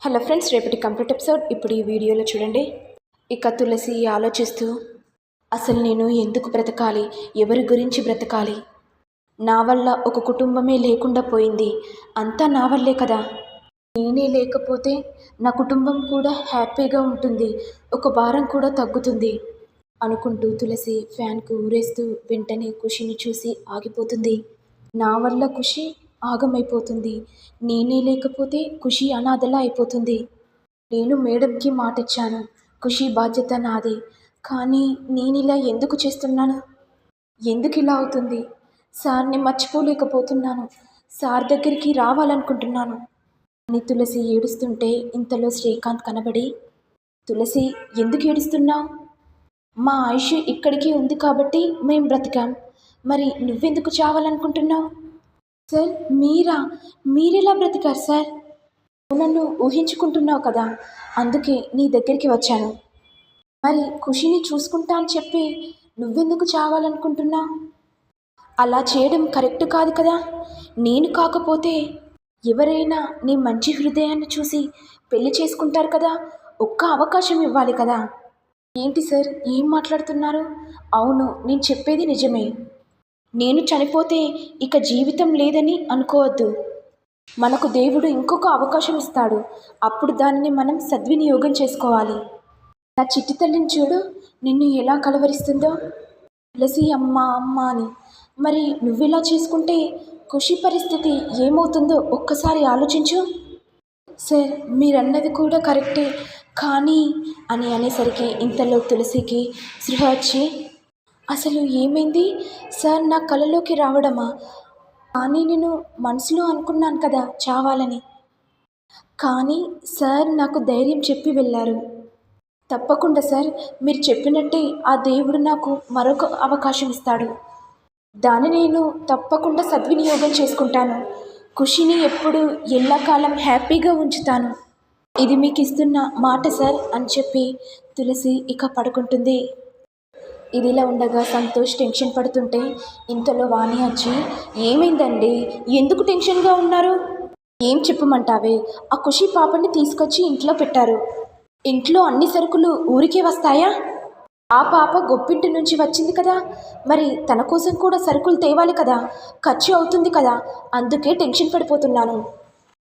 Hello friends రేపటి complete episode. ఇప్పుడు ఈ వీడియోలో చూడండి. ఇక తులసి ఆలోచిస్తూ అసలు నేను ఎందుకు బ్రతకాలి? ఎవరి గురించి బ్రతకాలి? నా వల్ల ఒక కుటుంబమే లేకుండా పోయింది. అంతా నా వల్లే కదా? నేనే లేకపోతే నా కుటుంబం కూడా హ్యాపీగా ఉంటుంది. ఒక భారం కూడా తగ్గుతుంది. అనుకుంటూ తులసి ఫ్యాన్కు ఊరేస్తూ వెంటనే ఖుషిని చూసి ఆగిపోతుంది. నా వల్ల ఖుషి? ఆగమైపోతుంది. నేనే లేకపోతే ఖుషి అనాథలా అయిపోతుంది. నేను మేడంకి మాట ఇచ్చాను ఖుషి బాధ్యత నాది. కానీ నేను ఇలా ఎందుకు చేస్తున్నాను? ఎందుకు ఇలా అవుతుంది? సార్ని మర్చిపోలేకపోతున్నాను. సార్ దగ్గరికి రావాలనుకుంటున్నాను. అని తులసి ఏడుస్తుంటే ఇంతలో శ్రీకాంత్ కనబడి తులసి ఎందుకు ఏడుస్తున్నావు? మా ఆయుష్ ఇక్కడికి ఉంది కాబట్టి మేం బ్రతికాం. మరి నువ్వెందుకు చావాలనుకుంటున్నావు? సార్ మీరా? మీరెలా బ్రతికారు సార్? నన్ను ఊహించుకుంటున్నావు కదా అందుకే నీ దగ్గరికి వచ్చాను. మరి ఖుషిని చూసుకుంటా అని చెప్పి నువ్వెందుకు చావాలనుకుంటున్నావు అలా చేయడం కరెక్ట్ కాదు కదా. నేను కాకపోతే ఎవరైనా నీ మంచి హృదయాన్ని చూసి పెళ్ళి చేసుకుంటారు కదా ఒక్క అవకాశం ఇవ్వాలి కదా. ఏంటి సార్ ఏం మాట్లాడుతున్నారు? అవును నేను చెప్పేది నిజమే. నేను చనిపోతే ఇక జీవితం లేదని అనుకోవద్దు. మనకు దేవుడు ఇంకొక అవకాశం ఇస్తాడు. అప్పుడు దానిని మనం సద్వినియోగం చేసుకోవాలి. నా చిట్టి తల్లిని చూడు. నిన్ను ఎలా కలవరిస్తుందో. తులసి అమ్మ అమ్మ అని. మరి నువ్వెలా చేసుకుంటే ఖుషి పరిస్థితి ఏమవుతుందో ఒక్కసారి ఆలోచించు. సార్ మీరన్నది కూడా కరెక్టే. కానీ అని అనేసరికి ఇంతలో తులసికి సృహ వచ్చి అసలు ఏమైంది? సార్ నా కలలోకి రావడమా? కానీ నేను మనసులో అనుకున్నాను కదా చావాలని. కానీ సార్ నాకు ధైర్యం చెప్పి వెళ్ళారు. తప్పకుండా సార్ మీరు చెప్పినట్టే ఆ దేవుడు నాకు మరొక అవకాశం ఇస్తాడు. దాన్ని నేను తప్పకుండా సద్వినియోగం చేసుకుంటాను. ఖుషిని ఎప్పుడు ఎల్లకాలం హ్యాపీగా ఉంచుతాను. ఇది మీకు ఇస్తున్న మాట సార్ అని చెప్పి తులసి ఇక పడుకుంటుంది. ఇదిలా ఉండగా సంతోష్ టెన్షన్ పడుతుంటే ఇంతలో వాణి వచ్చి ఏమైందండి? ఎందుకు టెన్షన్గా ఉన్నారు? ఏం చెప్పమంటావే? ఆ ఖుషి పాపని తీసుకొచ్చి ఇంట్లో పెట్టారు. ఇంట్లో అన్ని సరుకులు ఊరికే వస్తాయా? ఆ పాప గొప్పింటి నుంచి వచ్చింది కదా. మరి తన కోసం కూడా సరుకులు తేవాలి కదా. ఖర్చు అవుతుంది కదా. అందుకే టెన్షన్ పడిపోతున్నాను.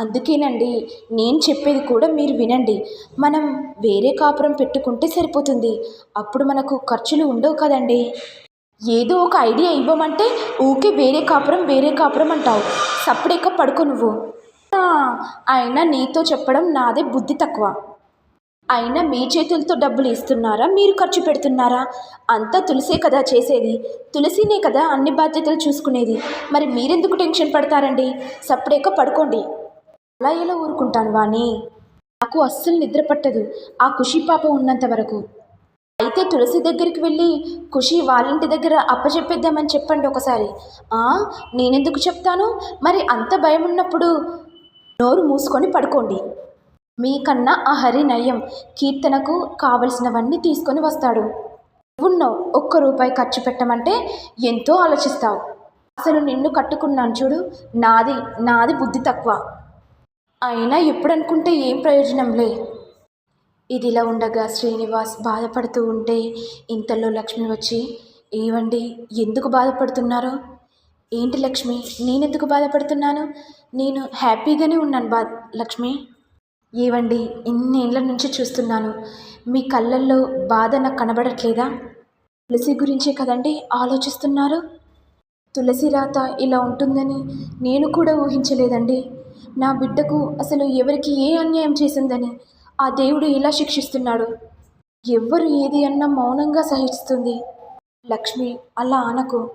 అందుకేనండి నేను చెప్పేది కూడా మీరు వినండి. మనం వేరే కాపురం పెట్టుకుంటే సరిపోతుంది. అప్పుడు మనకు ఖర్చులు ఉండవు కదండి. ఏదో ఒక ఐడియా ఇవ్వమంటే ఊకే వేరే కాపురం వేరే కాపురం అంటావు. సప్పుడెక్క పడుకో నువ్వు. అయినా నీతో చెప్పడం నాదే బుద్ధి తక్కువ. అయినా మీ చేతులతో డబ్బులు ఇస్తున్నారా మీరు ఖర్చు పెడుతున్నారా? అంతా తులసే కదా చేసేది. తులసినే కదా అన్ని బాధ్యతలు చూసుకునేది. మరి మీరెందుకు టెన్షన్ పడతారండి? సప్పుడేక పడుకోండి. అలా ఎలా ఊరుకుంటాను వాణి? నాకు అస్సలు నిద్ర పట్టదు. ఆ ఖుషి పాప ఉన్నంత వరకు. అయితే తులసి దగ్గరికి వెళ్ళి ఖుషి వాళ్ళింటి దగ్గర అప్పచెప్పేద్దామని చెప్పండి ఒకసారి. ఆ నేనెందుకు చెప్తాను? మరి అంత భయం ఉన్నప్పుడు నోరు మూసుకొని పడుకోండి. మీకన్నా ఆ హరి నయం. కీర్తనకు కావలసినవన్నీ తీసుకొని వస్తాడు. నువ్వున్నావు. ఒక్క రూపాయి ఖర్చు పెట్టమంటే ఎంతో ఆలోచిస్తావు. అసలు నిన్ను కట్టుకున్నాను చూడు. నాది నాది బుద్ధి తక్కువ. అయినా ఎప్పుడు అనుకుంటే ఏం ప్రయోజనంలే. ఇదిలా ఉండగా శ్రీనివాస్ బాధపడుతూ ఉంటే ఇంతలో లక్ష్మి వచ్చి ఏవండి ఎందుకు బాధపడుతున్నారు? ఏంటి లక్ష్మి నేనెందుకు బాధపడుతున్నాను? నేను హ్యాపీగానే ఉన్నాను బా లక్ష్మి. ఏవండి ఇన్నేళ్ళ నుంచి చూస్తున్నాను. మీ కళ్ళల్లో బాధ నాకు కనబడట్లేదా? తులసి గురించే కదండి ఆలోచిస్తున్నారు? తులసి రాత ఇలా ఉంటుందని నేను కూడా ఊహించలేదండి. నా బిడ్డకు అసలు ఎవరికి ఏ అన్యాయం చేసిందని ఆ దేవుడు ఇలా శిక్షిస్తున్నాడు. ఎవ్వరు ఏది అన్నా మౌనంగా సహిస్తుంది. లక్ష్మి అలా అనకు.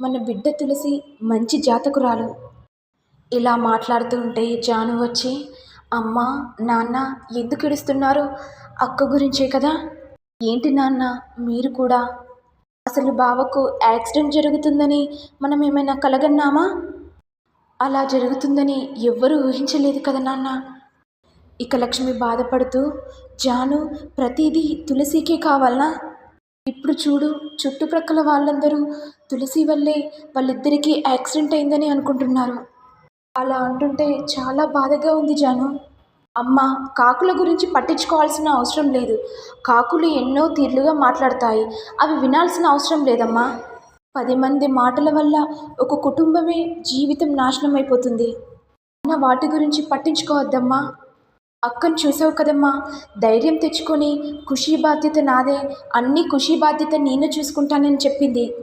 మన బిడ్డ తులసి మంచి జాతకురాలు. ఇలా మాట్లాడుతూ ఉంటే జాను వచ్చి అమ్మ నాన్న ఎందుకు ఏడుస్తున్నారు? అక్క గురించే కదా? ఏంటి నాన్న మీరు కూడా? అసలు బావకు యాక్సిడెంట్ జరుగుతుందని మనం ఏమైనా కలగన్నామా? అలా జరుగుతుందని ఎవ్వరూ ఊహించలేదు కదా నాన్న. ఇక లక్ష్మి బాధపడుతూ జాను ప్రతిదీ తులసికే కావాలనా? ఇప్పుడు చూడు చుట్టుప్రక్కల వాళ్ళందరూ తులసి వల్లే వాళ్ళిద్దరికీ యాక్సిడెంట్ అయిందని అనుకుంటున్నారు. అలా అంటుంటే చాలా బాధగా ఉంది జాను. అమ్మ కాకుల గురించి పట్టించుకోవాల్సిన అవసరం లేదు. కాకులు ఎన్నో తీర్లుగా మాట్లాడతాయి. అవి వినాల్సిన అవసరం లేదమ్మా. పది మంది మాటల వల్ల ఒక కుటుంబమే జీవితం నాశనం అయిపోతుంది అన్న వాటి గురించి పట్టించుకోవద్దమ్మా. అక్కను చూసావు కదమ్మా. ధైర్యం తెచ్చుకొని ఖుషీ బాధ్యత నాదే. అన్ని ఖుషీ బాధ్యత నేను చూసుకుంటానని చెప్పింది.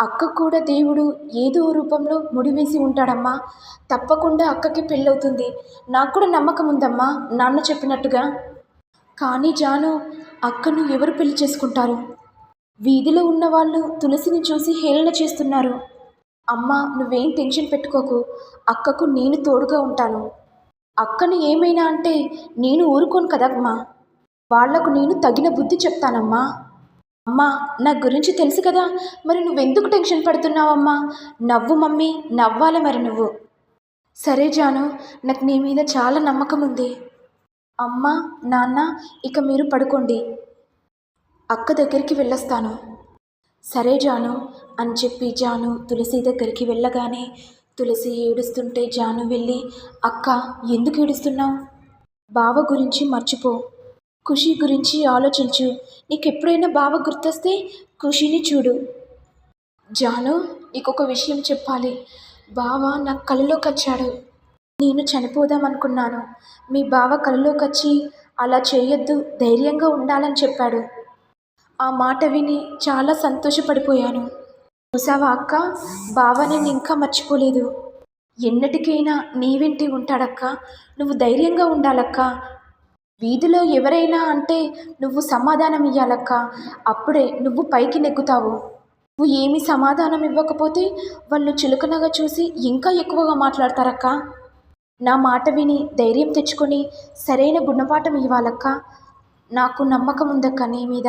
అక్క కూడా దేవుడు ఏదో రూపంలో ముడివేసి ఉంటాడమ్మా. తప్పకుండా అక్కకి పెళ్ళవుతుంది. నాకు కూడా నమ్మకం ఉందమ్మా నాన్న చెప్పినట్టుగా. కానీ జాను అక్కను ఎవరు పెళ్ళి చేసుకుంటారు? వీధిలో ఉన్న వాళ్ళు తులసిని చూసి హేళన చేస్తున్నారు. అమ్మా నువ్వేం టెన్షన్ పెట్టుకోకు. అక్కకు నేను తోడుగా ఉంటాను. అక్కను ఏమైనా అంటే నేను ఊరుకోను కదమ్మా వాళ్ళకు నేను తగిన బుద్ధి చెప్తానమ్మా. అమ్మా నా గురించి తెలుసు కదా. మరి నువ్వెందుకు టెన్షన్ పడుతున్నావమ్మా? నవ్వు మమ్మీ నవ్వాలి మరి నువ్వు. సరే జాను నాకు నీ మీద చాలా నమ్మకం ఉంది అమ్మ నాన్న ఇక మీరు పడుకోండి. అక్క దగ్గరికి వెళ్ళొస్తాను. సరే జాను అని చెప్పి జాను తులసి దగ్గరికి వెళ్ళగానే తులసి ఏడుస్తుంటే జాను వెళ్ళి అక్క ఎందుకు ఏడుస్తున్నావు? బావ గురించి మర్చిపో. ఖుషి గురించి ఆలోచించు. నీకు ఎప్పుడైనా బావ గుర్తొస్తే ఖుషిని చూడు. జాను నీకొక విషయం చెప్పాలి. బావ నా కళ్ళలోకి వచ్చాడు. నేను చనిపోదాం అనుకున్నాను మీ బావ కళ్ళలోకి వచ్చి అలా చేయొద్దు. ధైర్యంగా ఉండాలని చెప్పాడు. ఆ మాట విని చాలా సంతోషపడిపోయాను. చూసావా అక్క? బావ నేను ఇంకా మర్చిపోలేదు. ఎన్నటికైనా నీవింటి ఉంటాడక్క. నువ్వు ధైర్యంగా ఉండాలక్క. వీధిలో ఎవరైనా అంటే నువ్వు సమాధానం ఇయ్యాలక్క అప్పుడే నువ్వు పైకి నెగ్గుతావు. నువ్వు ఏమి సమాధానం ఇవ్వకపోతే వాళ్ళు చులకనగా చూసి ఇంకా ఎక్కువగా మాట్లాడతారక్క. నా మాట విని ధైర్యం తెచ్చుకొని సరైన గుణపాఠం ఇవ్వాలక్క. నాకు నమ్మకం ఉందక్క నీ మీద.